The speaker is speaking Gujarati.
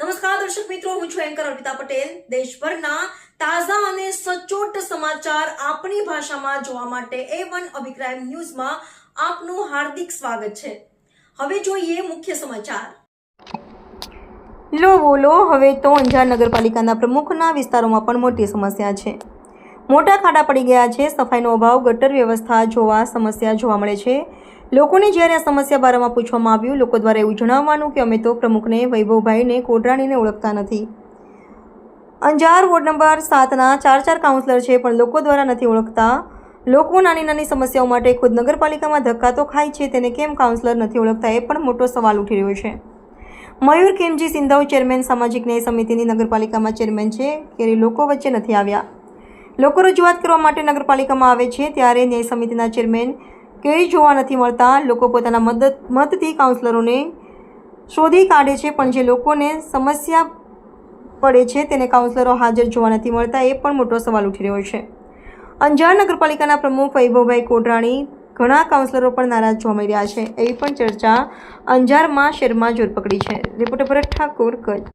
નમસ્કાર, દર્શક મિત્રો, હું છું એન્કર અર્પિતા પટેલ. દેશભરના તાજા અને સચોટ સમાચાર આપણી ભાષામાં જોવા માટે એ વન અભિપ્રાય ન્યૂઝમાં આપનું હાર્દિક સ્વાગત છે. હવે જોઈએ મુખ્ય સમાચાર. લો, બોલો, હવે તો અંજાર નગરપાલિકાના પ્રમુખના વિસ્તારોમાં પણ મોટી સમસ્યા છે. મોટા ખાડા પડી ગયા છે. સફાઈનો અભાવ, ગટર વ્યવસ્થા જોવા સમસ્યા જોવા મળે છે. લોકોને જ્યારે આ સમસ્યા બારામાં પૂછવામાં આવ્યું, લોકો દ્વારા એવું જણાવવાનું કે અમે તો પ્રમુખને, વૈભવભાઈને કોટરાણીને ઓળખતા નથી. અંજાર વોર્ડ નંબર સાતના ચાર ચાર કાઉન્સિલર છે, પણ લોકો દ્વારા નથી ઓળખતા. લોકો નાની નાની સમસ્યાઓ માટે ખુદ નગરપાલિકામાં ધક્કા તો ખાય છે, તેને કેમ કાઉન્સિલર નથી ઓળખતા એ પણ મોટો સવાલ ઉઠી રહ્યો છે. મયુર કેમજી સિંધવ ચેરમેન સામાજિક ન્યાય સમિતિની નગરપાલિકામાં ચેરમેન છે કે લોકો વચ્ચે નથી આવ્યા. લોકો રજૂઆત કરવા માટે નગરપાલિકામાં આવે છે, ત્યારે ન્યાય સમિતિના ચેરમેન કેવી જોવા નથી મળતા. લોકો પોતાના મદદ મતથી કાઉન્સલરોને શોધી કાઢે છે, પણ જે લોકોને સમસ્યા પડે છે, તેને કાઉન્સલરો હાજર જોવા નથી મળતા, એ પણ મોટો સવાલ ઉઠી રહ્યો છે. અંજાર નગરપાલિકાના પ્રમુખ વૈભવભાઈ કોટરાણી ઘણા કાઉન્સિલરો પણ નારાજ જોવા મળી રહ્યા છે. એવી પણ ચર્ચા અંજારમાં શેરમાં જોર પકડી છે. રિપોર્ટર ભરત ઠાકોર કચ્છ.